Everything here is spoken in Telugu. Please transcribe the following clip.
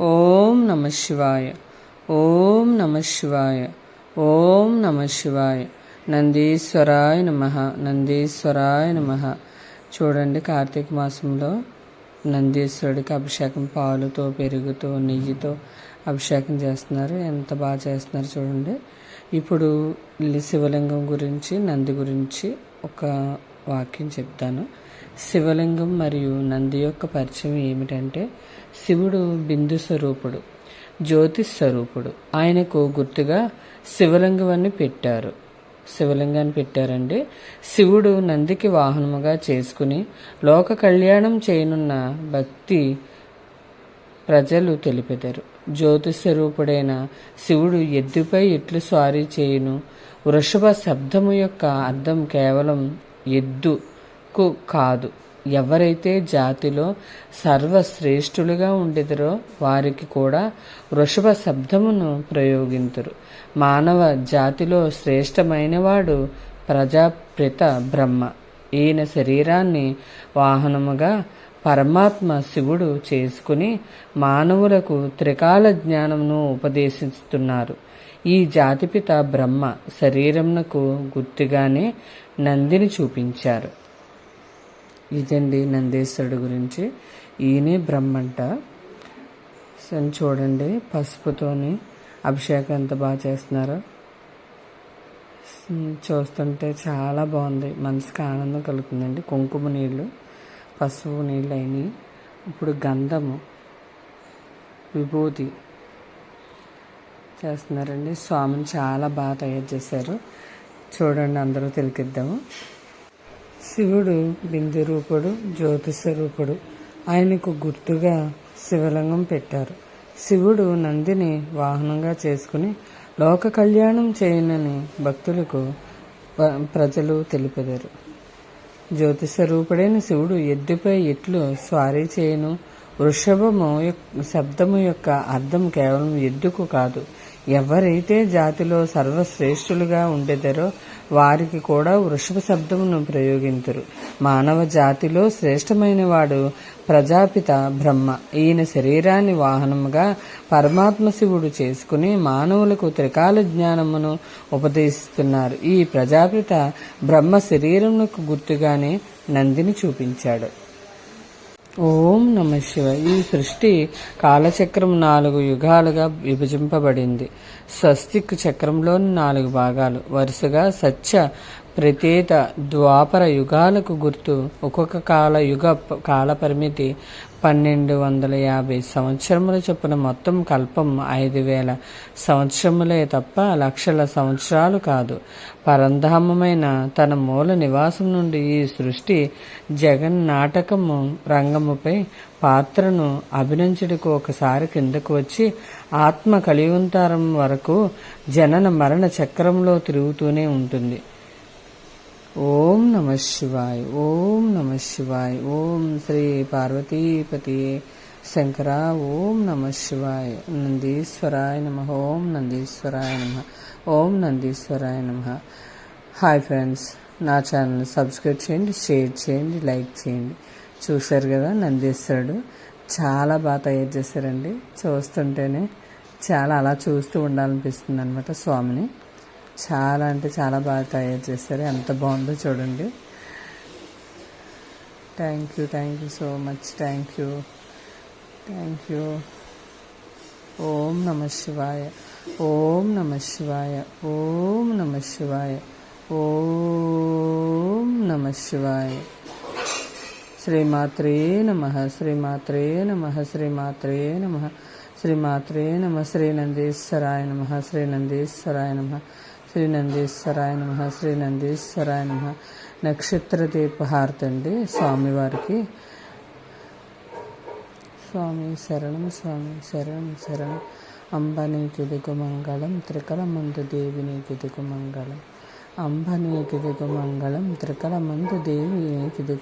ఓం నమ శివాయ. ఓం నమ శివాయ. ఓం నమ శివాయ. నందీశ్వరాయ నమ. నందీశ్వరాయ నమ. చూడండి కార్తీక మాసంలో నందీశ్వరుడికి అభిషేకం పాలుతో పెరుగుతో నెయ్యితో అభిషేకం చేస్తున్నారు. ఎంత బాగా చేస్తున్నారు చూడండి. ఇప్పుడు శివలింగం గురించి నంది గురించి ఒక వాక్యం చెప్తాను. శివలింగం మరియు నంది యొక్క పరిచయం ఏమిటంటే శివుడు బిందు స్వరూపుడు జ్యోతి స్వరూపుడు. ఆయనకు గుర్తుగా శివలింగం అని పెట్టారు. శివలింగాన్ని పెట్టారండి శివుడు నందికి వాహనముగా చేసుకుని లోక కళ్యాణం చేయనున్న భక్తి ప్రజలు తెలిపెదరు. జ్యోతిష్ స్వరూపుడైన శివుడు ఎద్దుపై ఎట్లు స్వారీ చేయును? వృషభ శబ్దము యొక్క అర్థం కేవలం ఎద్దు. ఎద్దుకు కాదు. ఎవరైతే జాతిలో సర్వశ్రేష్ఠులుగా ఉండేదరో వారికి కూడా వృషభ శబ్దమును ప్రయోగింతురు. మానవ జాతిలో శ్రేష్టమైనవాడు ప్రజాప్రిత బ్రహ్మ. ఈయన శరీరాన్ని వాహనముగా పరమాత్మ శివుడు చేసుకుని మానవులకు త్రికాల జ్ఞానమును ఉపదేశిస్తున్నారు. ఈ జాతిపిత బ్రహ్మ శరీరంనకు గుర్తుగానే నందిని చూపించారు. ఇదండి నందేశ్వరుడు గురించి. ఈయనే బ్రహ్మంట. చూడండి పసుపుతోని అభిషేకం ఎంత బాగా చేస్తున్నారో. చూస్తుంటే చాలా బాగుంది. మనసుకి ఆనందం కలుగుతుందండి. కుంకుమ నీళ్ళు పసుపు నీళ్ళు అయినాయి. ఇప్పుడు గంధము విభూతి చేస్తున్నారండి. స్వామిని చాలా బాగా తయారు చేశారు. చూడండి అందరూ తెలికిద్దాము. శివుడు బిందు రూపుడు జ్యోతిష రూపుడు ఆయనకు గుర్తుగా శివలింగం పెట్టారు. శివుడు నందిని వాహనంగా చేసుకుని లోక కళ్యాణం చేయనని భక్తులకు ప్రజలు తెలిపెదరు. జ్యోతిస్వరూపుడైన శివుడు ఎద్దుపై ఎట్లు స్వారీ చేయను వృషభము శబ్దము యొక్క అర్థం కేవలం ఎద్దుకు కాదు. ఎవరైతే జాతిలో సర్వశ్రేష్ఠులుగా ఉండేదరో వారికి కూడా వృషభ శబ్దమును ప్రయోగింతురు. మానవ జాతిలో శ్రేష్టమైన వాడు ప్రజాపిత బ్రహ్మ. ఈయన శరీరాన్ని వాహనముగా పరమాత్మ శివుడు చేసుకుని మానవులకు త్రికాల జ్ఞానమును ఉపదేశిస్తున్నారు. ఈ ప్రజాపిత బ్రహ్మ శరీరమునకు గుర్తుగానే నందిని చూపించాడు. ఓం నమ శివ ఈ సృష్టి కాలచక్రం నాలుగు యుగాలుగా విభజింపబడింది. స్వస్తిక్ చక్రంలోని నాలుగు భాగాలు. వరుసగా సత్య ప్రత్యేత ద్వాపర యుగాలకు గుర్తు ఒక్కొక్క కాల యుగ కాల పరిమితి పన్నెండు వందల యాభై సంవత్సరముల చొప్పున మొత్తం కల్పం ఐదు వేల సంవత్సరములే తప్ప లక్షల సంవత్సరాలు కాదు. పరంధామమైన తన మూల నివాసం నుండి ఈ సృష్టి జగన్ నాటకము రంగముపై పాత్రను అభినంచుటకు ఒకసారి కిందకు వచ్చి ఆత్మ కలియుంతారం వరకు జనన మరణ చక్రంలో తిరుగుతూనే ఉంటుంది. ఓం నమ శివాయ ఓం నమ శివాయ ఓం శ్రీ పార్వతీపతి శంకర ఓం నమ శివాయ నందీశ్వరాయ నమ ఓం నందీశ్వరాయ నమ ఓం నందీశ్వరాయ నమ. హాయ్ ఫ్రెండ్స్ నా ఛానల్ సబ్స్క్రైబ్ చేయండి షేర్ చేయండి లైక్ చేయండి. చూశారు కదా నందీశ్వరుడు? చాలా బాగా తయారు చేశారండి. చూస్తుంటేనే చాలా అలా చూస్తూ ఉండాలనిపిస్తుంది అనమాట స్వామిని. చాలా అంటే చాలా బాగా తయారు చేస్తారు ఎంత బాగుందో చూడండి. Thank you thank you so much thank you thank you ఓం నమ శివాయ ఓం నమ శివాయ ఓం నమ శివాయ ఓం నమ శివాయ. శ్రీమాత్రే నమ శ్రీమాత్రే నమ శ్రీమాత్రే నమ. శ్రీమాత్రే నమ శ్రీనందీశ్వరాయ నమ శ్రీనందీశ్వరాయ నమ. శ్రీ నందీశ్వరాయ నమ శ్రీ నందీశ్వరాయ నమ. నక్షత్ర దీపహారతి అండి స్వామివారికి. స్వామి శరణం స్వామి శరణం శరణం. అంబ నీకిదిగు మంగళం త్రికలమందు మందు దేవి నీకిదిగు మంగళం. అంబ నీకిదిగు మంగళం త్రికలమందు మందు దేవి నీకిదిగు